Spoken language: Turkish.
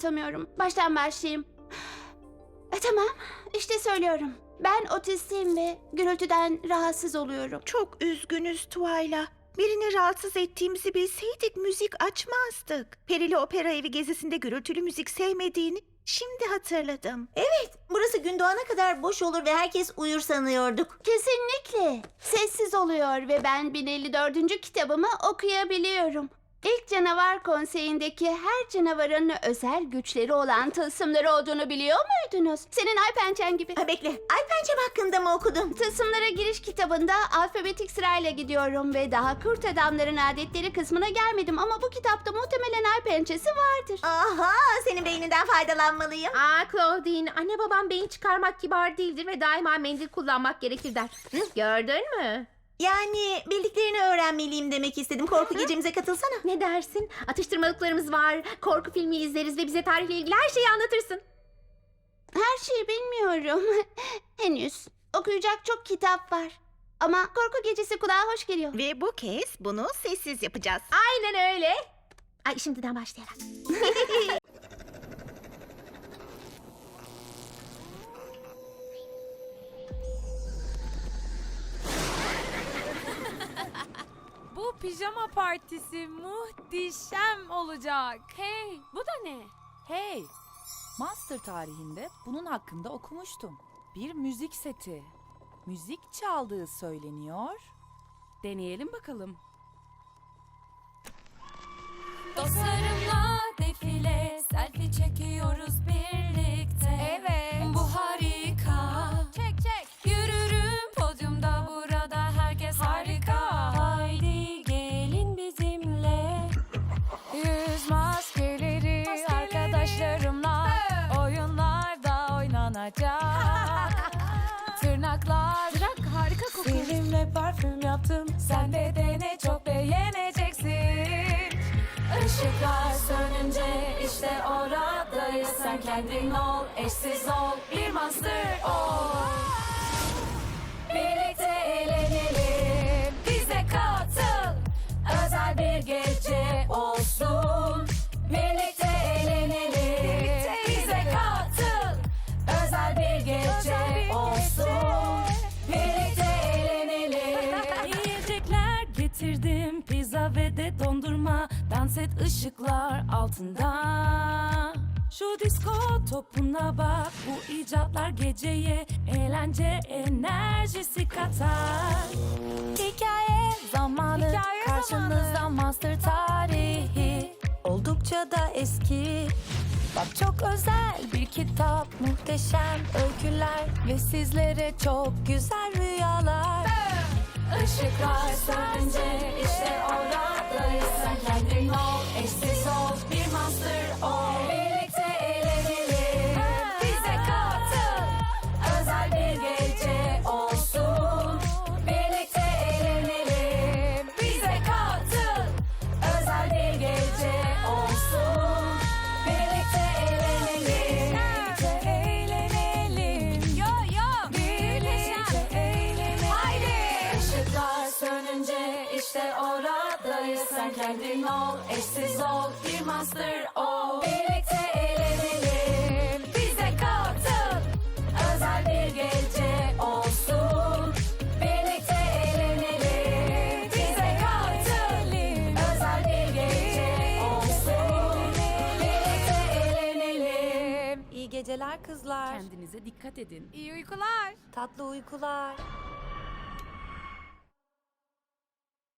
Atamıyorum. Baştan başlayayım. E, tamam. İşte söylüyorum. Ben otistiyim ve gürültüden rahatsız oluyorum. Çok üzgünüz Tuayla. Birini rahatsız ettiğimizi bilseydik müzik açmazdık. Perili Opera Evi gezisinde gürültülü müzik sevmediğini şimdi hatırladım. Evet, burası gün doğana kadar boş olur ve herkes uyur sanıyorduk. Kesinlikle. Sessiz oluyor ve ben 1054. kitabımı okuyabiliyorum. İlk canavar konseyindeki her canavarın özel güçleri olan tılsımları olduğunu biliyor muydunuz? Senin ay pençen gibi. Ha bekle, Ay Pençem hakkında mı okudun? Tılsımlara giriş kitabında alfabetik sırayla gidiyorum ve daha kurt adamların adetleri kısmına gelmedim ama bu kitapta muhtemelen ay pençesi vardır. Aha, senin beyninden faydalanmalıyım. Aa Claudine, anne babam beyin çıkarmak kibar değildir ve daima mendil kullanmak gerekir der. Hı, gördün mü? Yani bildiklerini öğrenmeliyim demek istedim. Korku gecemize katılsana. Ne dersin? Atıştırmalıklarımız var, korku filmi izleriz ve bize tarihle ilgili her şeyi anlatırsın. Her şeyi bilmiyorum. Henüz. Okuyacak çok kitap var. Ama korku gecesi kulağa hoş geliyor. Ve bu kez bunu sessiz yapacağız. Aynen öyle. Ay şimdiden başlayarak. pijama partisi muhteşem olacak. Hey, bu da ne? Hey, Master tarihinde bunun hakkında okumuştum. Bir müzik seti. Müzik çaldığı söyleniyor. Deneyelim bakalım. Tırnaklar Bırak harika kokuyor. Sevimle parfüm yaptım. Sen de dene çok beğeneceksin. Işıklar sönünce işte oradayız. Sen kendin ol, eşsiz ol, bir monster ol. Dondurma Dans et ışıklar altında. Şu disco topuna bak Bu icatlar geceye eğlence enerjisi katar. Hikaye zamanı karşınızda master tarihi. Oldukça da eski. Bak çok özel bir kitap Muhteşem öyküler Ve sizlere çok güzel rüyalar. Işıklar sönünce işte oradayız sönünce işte oradayız. Sen kendin ol, eşsiz ol, bir monster ol. Birlikte eğlenelim, bize katıl. Özel bir gece olsun. Birlikte eğlenelim, bize katıl. Özel bir gece olsun. Birlikte eğlenelim. İyi geceler kızlar. Kendinize dikkat edin. İyi uykular. Tatlı uykular.